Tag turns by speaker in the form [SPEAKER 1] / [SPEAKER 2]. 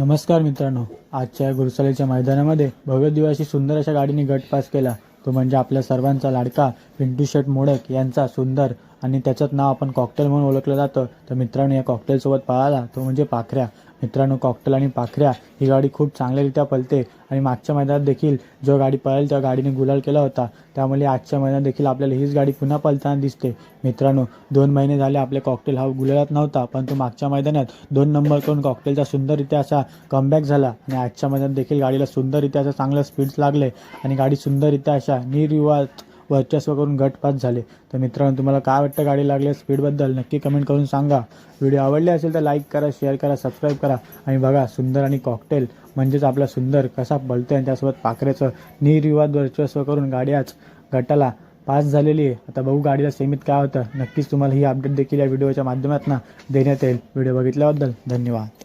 [SPEAKER 1] नमस्कार मित्रांनो आजच्या या मैदानामध्ये भव्य दिवाशी सुंदर अशा गाडीने गटपास केला. तो म्हणजे आपल्या सर्वांचा लाडका पिंटू शेट मोडक यांचा सुंदर आणि त्याच्यात नाव आपण कॉकटेल म्हणून ओळखलं जातं. तर मित्रांनो या कॉकटेलसोबत पळाला तो म्हणजे पाखऱ्या. मित्रांनो कॉकटेल आणि पाखऱ्या ही गाडी खूप चांगल्यारीत्या पलते. आणि मागच्या मैदानात देखील जो गाडी पळेल त्या गाडीने गुलाल केला होता. त्यामुळे आजच्या मैदानात देखील आपल्याला हीच गाडी पुन्हा पळताना दिसते. मित्रांनो दोन महिने झाले आपले कॉकटेल हा गुलालात नव्हता पण तो मागच्या मैदानात दोन नंबर करून कॉकटेलचा सुंदररित्या असा कमबॅक झाला. आणि आजच्या मैदानात देखील गाडीला सुंदररित्या असं चांगलं स्पीड्स लागले. आणि गाडी सुंदररित्या अशा निर्विवाद वर्चस्व करून गट पास झाले. तर मित्रांनो तुम्हाला काय वाटतं गाडी लागल्या स्पीडबद्दल नक्की कमेंट करून सांगा. व्हिडिओ आवडले असेल तर लाईक करा शेअर करा सबस्क्राईब करा. आणि बघा सुंदर आणि कॉकटेल म्हणजेच आपला सुंदर कसा बलतो आणि त्यासोबत पाखरेचं निर्विवाद वर्चस्व करून गाडी आज गटाला पास झालेली आहे. आता बघू गाडीला सेमीत काय होतं. नक्कीच तुम्हाला ही अपडेट देखील या व्हिडिओच्या माध्यमातून देण्यात येईल. व्हिडिओ बघितल्याबद्दल धन्यवाद.